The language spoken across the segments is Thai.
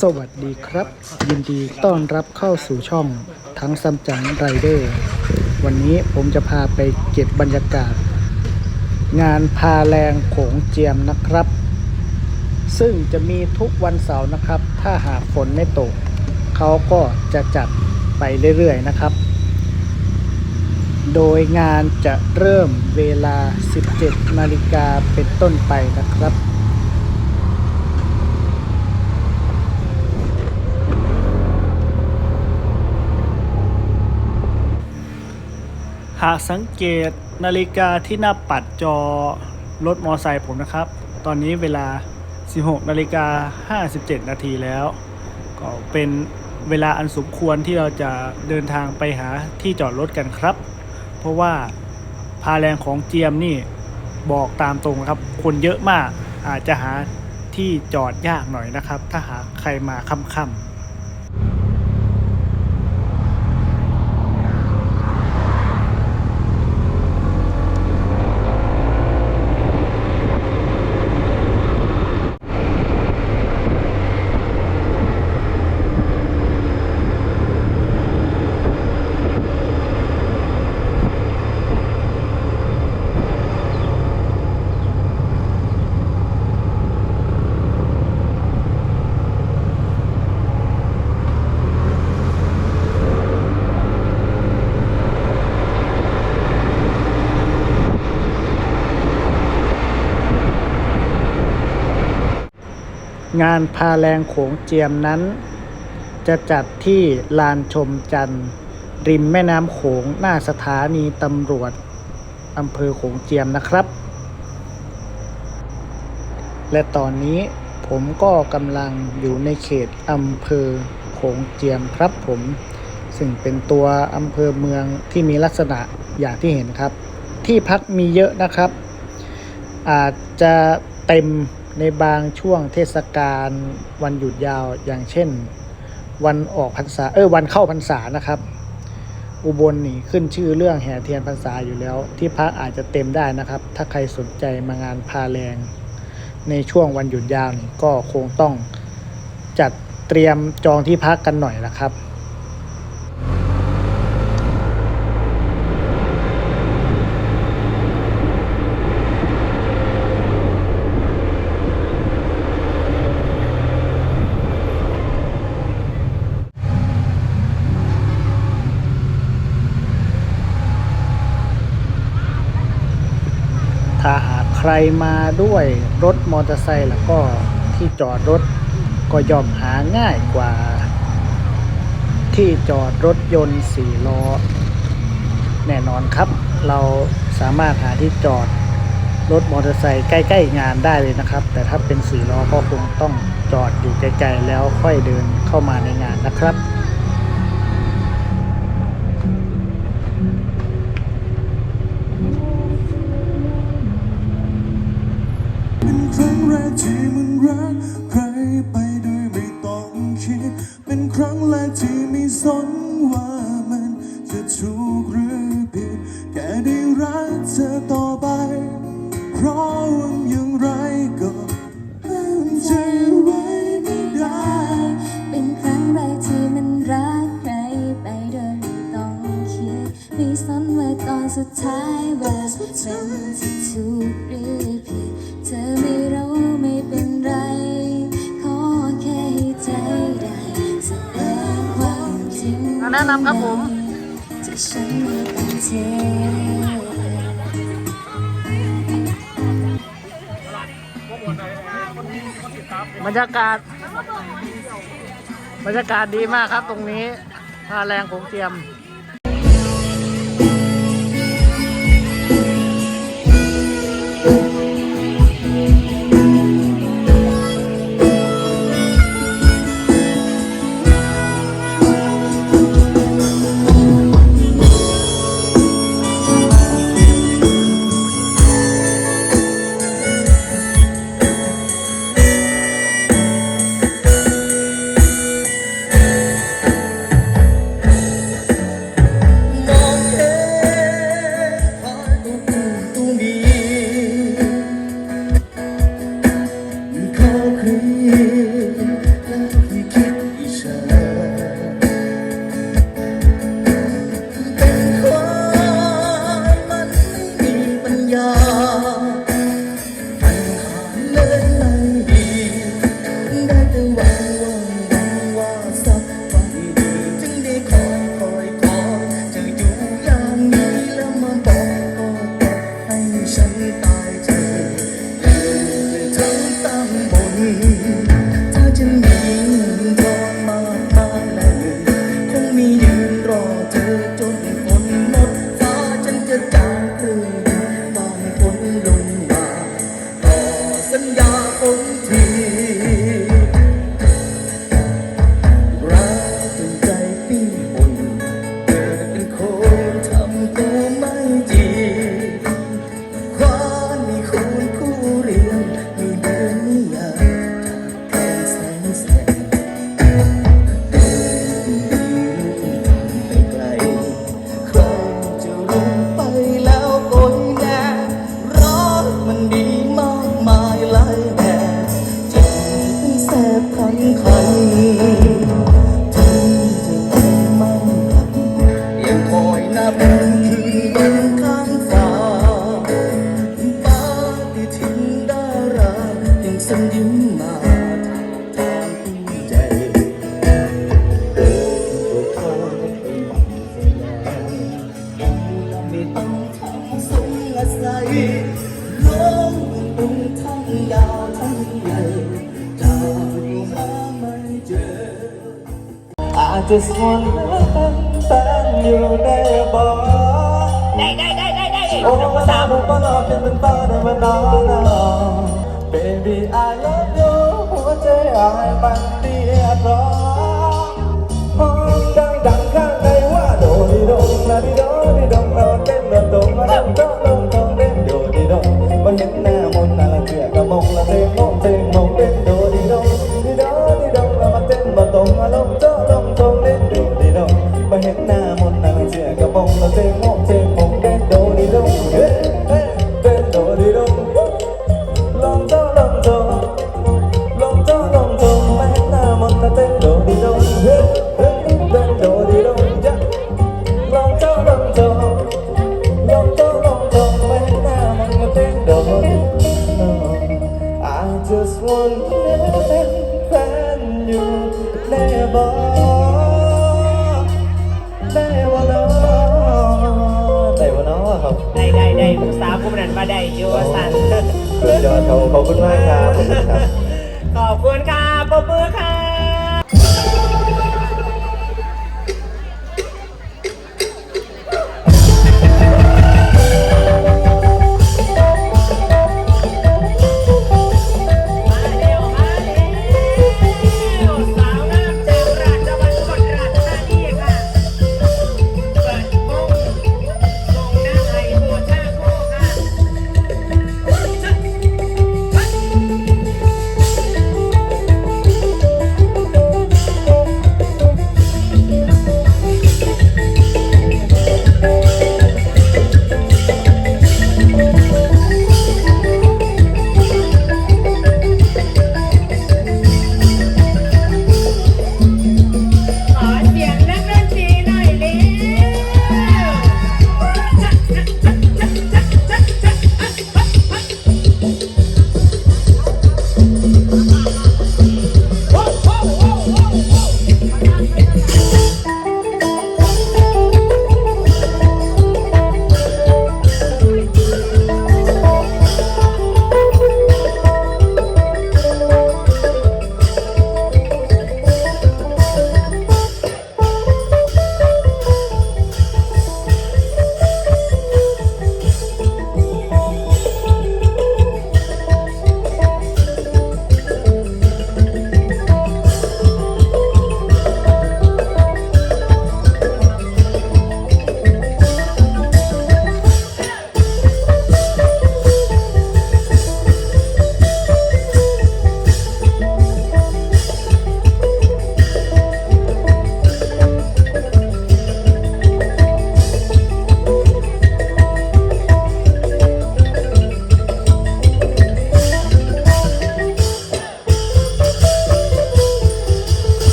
สวัสดีครับ ยินดีต้อนรับเข้าสู่ช่องทั้งซัมจังไรเดอร์ วันนี้ผมจะพาไปเก็บบรรยากาศ งานพาแรงโขงเจียมนะครับ ซึ่งจะมีทุกวันเสาร์นะครับ ถ้าหากฝนไม่ตก เขาก็จะจัดไปเรื่อยๆนะครับ โดยงานจะเริ่มเวลา 17 นาฬิกาเป็นต้นไปนะครับ หากสังเกตนาฬิกาที่หน้าปัดจอรถมอไซค์ผมนะครับ ตอนนี้เวลา 16นาฬิกา57 นาทีแล้ว ก็เป็นเวลาอันสมควรที่เราจะเดินทางไปหาที่จอดรถกันครับ เพราะว่าพาแรงของเจียมนี่บอกตามตรงครับ คนเยอะมากอาจจะหาที่จอดยากหน่อยนะครับ ถ้าหากใครมาค่ำๆ งานพาแรงโขงเจียมนั้น จะจัดที่ลานชมจันทร์ ริมแม่น้ำโขงหน้าสถานีตำรวจอำเภอโขงเจียมนะครับ และตอนนี้ผมก็กำลังอยู่ในเขตอำเภอโขงเจียมครับผม ซึ่งเป็นตัวอำเภอเมืองที่มีลักษณะอย่างที่เห็นครับ ที่พักมีเยอะนะครับ อาจจะเต็ม ในบางช่วงเทศกาลวันหยุดยาวอย่างเช่น วันออกพรรษาเออวันเข้าพรรษานะครับ อุบลนี่ขึ้นชื่อเรื่องแห่เทียนพรรษาอยู่แล้ว ที่พักอาจจะเต็มได้นะครับ ถ้าใครสนใจมางานพาแรง ในช่วงวันหยุดยาวนี่ก็คงต้องจัดเตรียมจองที่พักกันหน่อยนะครับ ถ้าหากใครมาด้วยรถมอเตอร์ไซค์แล้วก็ที่จอดรถก็ย่อมหาง่ายกว่า ที่จอดรถยนต์สี่ล้อแน่นอนครับ เราสามารถหาที่จอดรถมอเตอร์ไซค์ใกล้ ๆ งานได้เลยนะครับ แต่ถ้าเป็นสี่ล้อก็คงต้องจอดอยู่ไกลๆแล้วค่อยเดินเข้ามาในงานนะครับ นว่ามันจะถูกหรือผิดแค่ได้รักเธอต่อไป เพราะว่าอย่างไรก็ห้ามใจไว้ไม่ได้ เป็นครั้งแรกที่มันรักใครไปโดยไม่ต้องคิดไม่สนว่าตอนสุดท้ายว่ามันจะถูกหรือ ริงแนะนำครับผมบรรยากาศ บรรยากาศดีมากครับตรงนี้พาแรงของเจียม just want to thank you there boy ได้ได้ได้ได้ได้โอ้ภาษาบุปผาเป็นเป็นตาในวันนั้น baby I love you หัวใจอายมันเดียร้องห้องดังดังข้างในว่าโดดิดงนะดิดงดิดงเราเต้นระดมระดม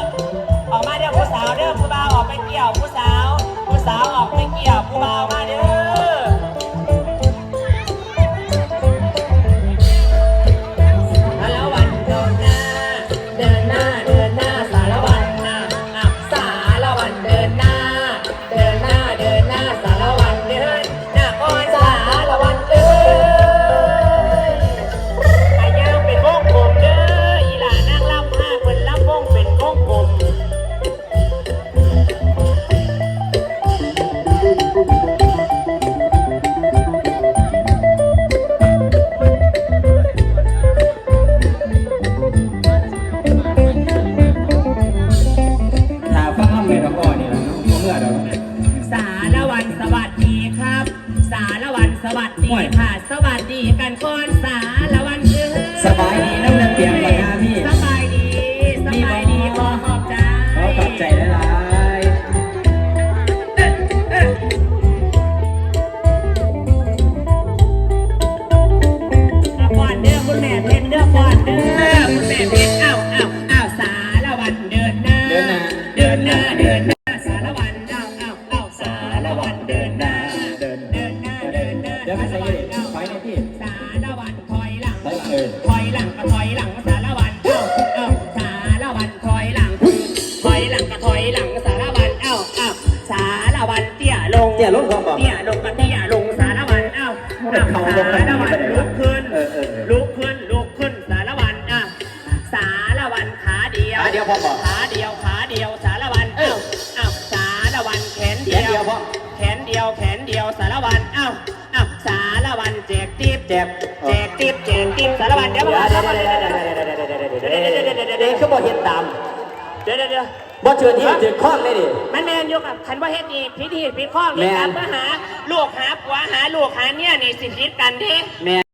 Wow. ออถอยหลังก็ถอยหลังสารวันเอ้าเอ้าสารวันถอยหลังถอยหลังก็ถอยหลังสารวันเอ้าเอ้าสารวันเตี้ยลงเตี้ยลงพร้อมบอก เตี้ย แจกติ๊บแจกติ๊บสารวันเดี๋ยวเดี๋ยวมาเดี๋ยวเดี๋ยวเดี๋ยวเดี๋ยวเดี๋ยวเดี๋ยวเดี๋ยวเดี๋ยวเดี๋ยวเดี๋ยวเดี๋ยวคือบ่เห็นตามเดี๋ยวเดี๋ยวเดี๋ยวบ่เชิญที่ถึงข้องได้ดิมันแมนยกอะคันว่าเฮ็ดนี่พิธีพิธีข้องนี่ครับเพื่อหาลูกหาผัวหาลูกหาเนี่ยนี่สิพิดกันดิแม่